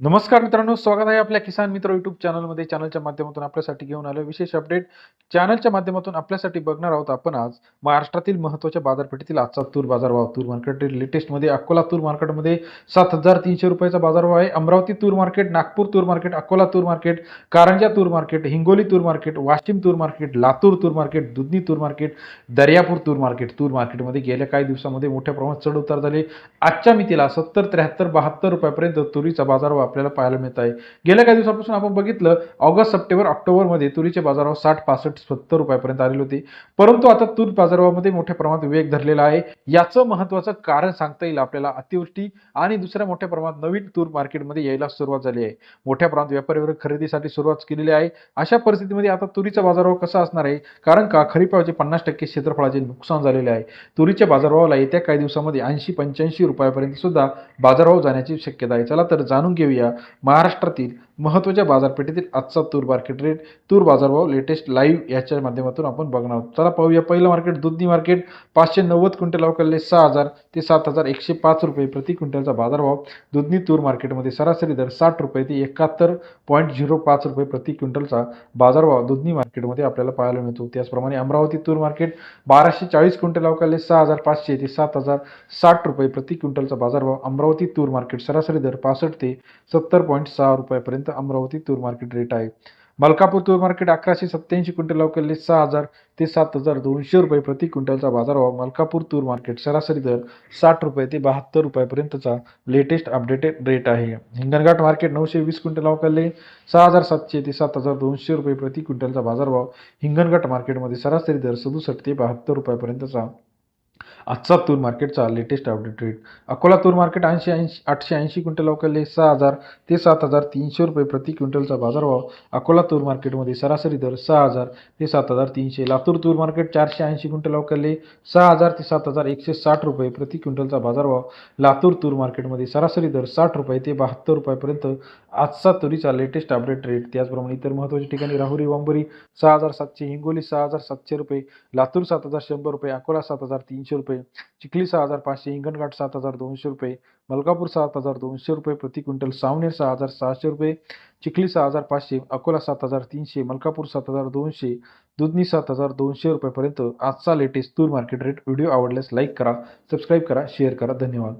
नमस्कार मित्रांनो स्वागत आहे आपल्या किसान मित्र युट्यूब चॅनलमध्ये चॅनलच्या माध्यमातून आपल्यासाठी घेऊन आलो विशेष अपडेट चॅनलच्या माध्यमातून आपल्यासाठी बघणार आहोत आपण आज महाराष्ट्रातील महत्त्वाच्या बाजारपेठेतील आजचा तूर बाजारभाव तूर मार्केट लेटेस्टमध्ये अकोला तूर मार्केटमध्ये सात हजार तीनशे रुपयाचा बाजारभाव आहे. अमरावती तूर मार्केट नागपूर तूर मार्केट अकोला तूर मार्केट कारंजा तूर मार्केट हिंगोली तूर मार्केट वाशिम तूर मार्केट लातूर तूर मार्केट दुधनी तूर मार्केट दर्यापूर तूर मार्केट तूर मार्केटमध्ये गेल्या काही दिवसामध्ये मोठ्या प्रमाणात चढ उतार झाले. आजच्या मितीला सत्तर त्र्याहत्तर बहात्तर रुपयापर्यंत तुरीचा बाजारभाव आपल्याला पाहायला मिळत आहे. गेल्या काही दिवसापासून आपण बघितलं ऑगस्ट सप्टेंबर ऑक्टोबरमध्ये तुरीचे बाजारभाव साठ पासष्ट सत्तर रुपयापर्यंत आलेले होते. परंतु आता तूर बाजारभावामध्ये मोठ्या प्रमाणात वेग धरलेला आहे. याचं महत्त्वाचं कारण सांगता येईल आपल्याला अतिवृष्टी आणि दुसऱ्या मोठ्या प्रमाणात नवीन तूर मार्केटमध्ये यायला सुरुवात झाली आहे. मोठ्या प्रमाणात व्यापारी वर्ग खरेदीसाठी सुरुवात केलेली आहे. अशा परिस्थितीमध्ये आता तुरीचा बाजारभाव कसा असणार आहे? कारण का? खरीपाचे पन्नास टक्के क्षेत्रफळाचे नुकसान झालेले आहे. तुरीच्या बाजारभावाला येत्या काही दिवसामध्ये ऐंशी पंच्याऐंशी रुपयापर्यंत सुद्धा बाजारभाव जाण्याची शक्यता आहे. चला तर जाणून घेऊया महाराष्ट्रातील महत्त्वाच्या बाजारपेठेतील आजचा तूर मार्केट रेट तूर बाजारभाव लेटेस्ट लाईव्ह याच्या माध्यमातून आपण बघणार आहोत. चला पाहूया. पहिलं मार्केट दुधनी मार्केट पाचशे नव्वद क्विंटल अवकाळले सहा हजार ते सात हजार एकशे पाच रुपये प्रति क्विंटलचा बाजारभाव. दुधनी तूर मार्केटमध्ये सरासरी दर साठ रुपये ते एकाहत्तर पॉईंट झिरो पाच रुपये प्रति क्विंटलचा बाजारभाव दुधनी मार्केटमध्ये आपल्याला पाहायला मिळतो. त्याचप्रमाणे अमरावती तूर मार्केट बाराशे चाळीस क्विंटल अवकाळले सहा हजार पाचशे ते सात हजार साठ रुपये प्रति क्विंटलचा बाजारभाव. अमरावती तूर मार्केट सरासरी दर पासष्ट ते सत्तर पॉईंट सहा रुपयापर्यंत अमरावती तूर मार्केट रेट आहे. मलकापूर तूर मार्केट अकराशे सत्त्याऐंशी क्विंटल अवकाळले सहा हजार ते सात हजार दोनशे रुपये प्रति क्विंटलचा बाजारभाव. मलकापूर तूर मार्केट सरासरी दर साठ रुपये ते बहात्तर रुपयापर्यंतचा लेटेस्ट अपडेटेड रेट आहे. हिंगणघाट मार्केट नऊशे वीस क्विंटल अवकाळले सहा हजार सातशे ते सात हजार दोनशे रुपये प्रति क्विंटलचा बाजारभाव. हिंगणघाट मार्केटमध्ये सरासरी दर सदुसष्ट ते बहात्तर रुपयापर्यंतचा आजचा तूर मार्केटचा लेटेस्ट अपडेट रेट अकोला तूर मार्केट ऐंशी ऐंशी आठशे ऐंशी क्विंटल अवकाळले सहा हजार ते सात हजार तीनशे रुपये प्रति क्विंटलचा बाजारभाव. अकोला तूर मार्केटमध्ये सरासरी दर सहा हजार ते सात हजार तीनशे. लातूर तूर मार्केट चारशे ऐंशी क्विंटल अवकाळले सहा हजार ते सात हजार एकशे साठ रुपये प्रति क्विंटलचा बाजारभाव. लातूर तूर मार्केटमध्ये सरासरी दर साठ रुपये ते बहात्तर रुपयापर्यंत आजचा तुरीचा लेटेस्ट अपडेट रेट त्याचप्रमाणे इतर महत्त्वाच्या ठिकाणी राहुरी वांबरी सहा हजार सातशे हिंगोली सहा हजार सातशे रुपये. लातूर सात हजार शंभर रुपये अकोला सात हजार तीनशे तीनशे रुपये चिखली सहा हजार पाचशे हिंगणघाट सात हजार दोनशे रुपये मलकापूर सात हजार दोनशे रुपये प्रति क्विंटल सावनेर सहा हजार सहाशे रुपये चिखली सहा हजार पाचशे अकोला सात हजार तीनशे मलकापूर सात हजार दोनशे दुधनी सात हजार दोनशे रुपयेपर्यंत आजचा लेटेस्ट तूर मार्केट रेट व्हिडिओ आवडल्यास लाईक करा सबस्क्राईब करा शेअर करा. धन्यवाद.